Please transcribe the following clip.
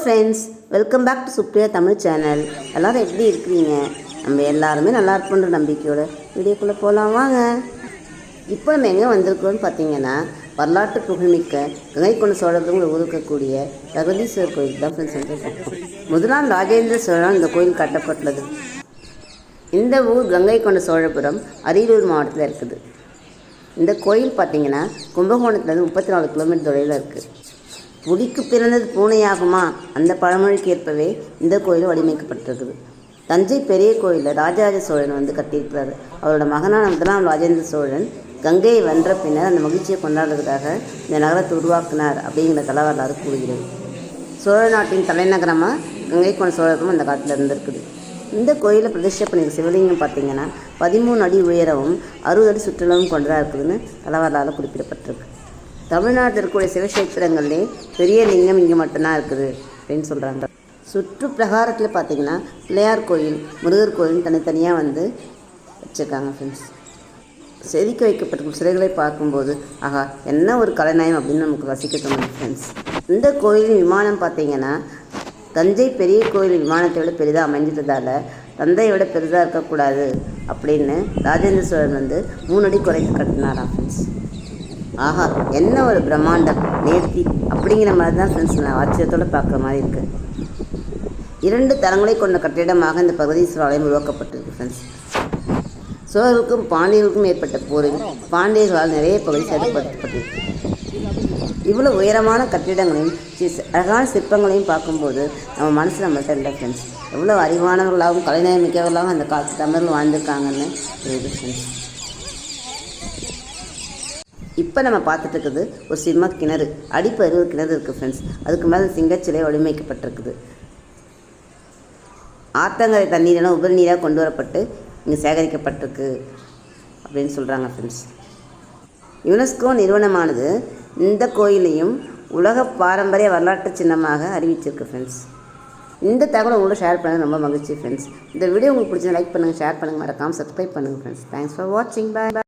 Friends welcome back to Supriya Tamil channel எல்லோரும் எப்படி இருக்கிறீங்க? நம்ம எல்லாருமே நல்லா இருப்போன்ற நம்பிக்கையோட வீடியோக்குள்ளே போகலாம் வாங்க. இப்போ நம்ம எங்கே வந்திருக்கோம்னு பார்த்தீங்கன்னா வரலாற்று புகழ்மிக்க கங்கை கொண்ட சோழபுரம் ஒதுக்கக்கூடிய பிரகதீஸ்வரர் கோயில் தான் ஃப்ரெண்ட்ஸ் வந்திருக்கோம் முதலாம் ராஜேந்திர சோழன் இந்த கோயில் கட்டப்பட்டுள்ளது இந்த ஊர் கங்கை கொண்ட சோழபுரம் அரியலூர் மாவட்டத்தில் இருக்குது. இந்த கோயில் பார்த்தீங்கன்னா கும்பகோணத்துலேருந்து முப்பத்தி நாலு கிலோமீட்டர் தொலைவில் இருக்குது புலிக்கு பிறந்தது பூனையாகுமா? அந்த பழமொழிக்கு ஏற்பவே இந்த கோயில் வடிவமைக்கப்பட்டிருக்குது தஞ்சை பெரிய கோயிலில் ராஜராஜ சோழன் வந்து கட்டியிருக்கிறாரு. அவரோட மகனான முதலாம் ராஜேந்திர சோழன் கங்கையை வென்ற பின்னர் அந்த மகிழ்ச்சியை கொண்டாடுறதுக்காக இந்த நகரத்தை உருவாக்கினார் அப்படிங்கிற தல வரலாறு கூறுகிறது. சோழ நாட்டின் தலைநகரமாக கங்கை கொண்ட சோழபுரம் அந்த காலத்தில் இருந்திருக்குது. இந்த கோயிலை பிரதிஷ்டை பண்ணியிருக்க சிவலிங்கம் பார்த்தீங்கன்னா பதிமூணு அடி உயரவும் அறுபது அடி சுற்றளவும் கொண்டதாக இருக்குதுன்னு தலவரலாறு குறிப்பிடப்பட்டிருக்கு. தமிழ்நாட்டில் இருக்கக்கூடிய சிவக்ஷேத்திரங்கள்லேயே பெரிய லிங்கம் இங்கே மட்டும்தான் இருக்குது அப்படின்னு சொல்கிறாங்க சுற்று பிரகாரத்தில் பார்த்தீங்கன்னா பிள்ளையார் கோயில் முருகர் கோயில் தனித்தனியாக வந்து வச்சுருக்காங்க ஃப்ரெண்ட்ஸ் செதுக்கி வைக்கப்பட்டிருக்கும் சிலைகளை பார்க்கும்போது ஆஹா என்ன ஒரு கலைநயம் அப்படின்னு நமக்கு ரசிக்க தோணும் ஃப்ரெண்ட்ஸ் இந்த கோயிலின் விமானம் பார்த்தீங்கன்னா தஞ்சை பெரிய கோயில் விமானத்தை விட பெரிதாக அமைஞ்சிட்டதால் தந்தையை விட பெரிதாக இருக்கக்கூடாது அப்படின்னு ராஜேந்திர சோழன் வந்து மூணு அடி குறைத்து கட்டினாராம் ஃப்ரெண்ட்ஸ் ஆஹா என்ன ஒரு பிரம்மாண்டம் நேர்த்தி அப்படிங்கிற மாதிரி தான் ஃப்ரெண்ட்ஸ் நான் ஆச்சரியத்தோடு பார்க்குற மாதிரி இருக்குது இரண்டு தரங்களை கொண்ட கட்டிடமாக இந்த பகுதி ஆலயம் உருவாக்கப்பட்டிருக்கு ஃப்ரெண்ட்ஸ் சோழர்களுக்கும் பாண்டியர்களுக்கும் ஏற்பட்ட போரில் பாண்டியர்களால் நிறைய பகுதி சேதப்படுத்தப்பட்டிருக்கு இவ்வளோ உயரமான கட்டிடங்களையும் அழகான சிற்பங்களையும் பார்க்கும்போது நம்ம மனசு நம்ம இல்லை ஃப்ரெண்ட்ஸ் எவ்வளோ அறிவானவர்களாகவும் கலைநயமிக்கவர்களாகவும் அந்த காலத்து தமிழர்கள் வாழ்ந்திருக்காங்கன்னு தெரியுது ஃப்ரெண்ட்ஸ் இப்போ நம்ம பார்த்துட்டு இருக்குது ஒரு சிம்ம கிணறு அடிப்பருவ கிணறு இருக்குது ஃப்ரெண்ட்ஸ் அதுக்கு மேலே சிங்கச்சிலை வடிவமைக்கப்பட்டிருக்குது. ஆத்தங்கரை தண்ணீரெல்லாம் உபரி நீராக கொண்டு வரப்பட்டு இங்கே சேகரிக்கப்பட்டிருக்கு அப்படின்னு சொல்கிறாங்க ஃப்ரெண்ட்ஸ் யுனெஸ்கோ நிறுவனமானது இந்த கோயிலையும் உலக பாரம்பரிய வரலாற்று சின்னமாக அறிவிச்சிருக்கு ஃப்ரெண்ட்ஸ் இந்த தகவலை உங்களோட ஷேர் பண்ணது ரொம்ப மகிழ்ச்சி ஃப்ரெண்ட்ஸ் இந்த வீடியோ உங்களுக்கு பிடிச்சி லைக் பண்ணுங்கள் ஷேர் பண்ணுங்கள் மறக்காமல் சப்ஸ்கிரைப் பண்ணுங்கள் ஃப்ரெண்ட்ஸ் தேங்க்ஸ் ஃபார் வாட்சிங் பாய்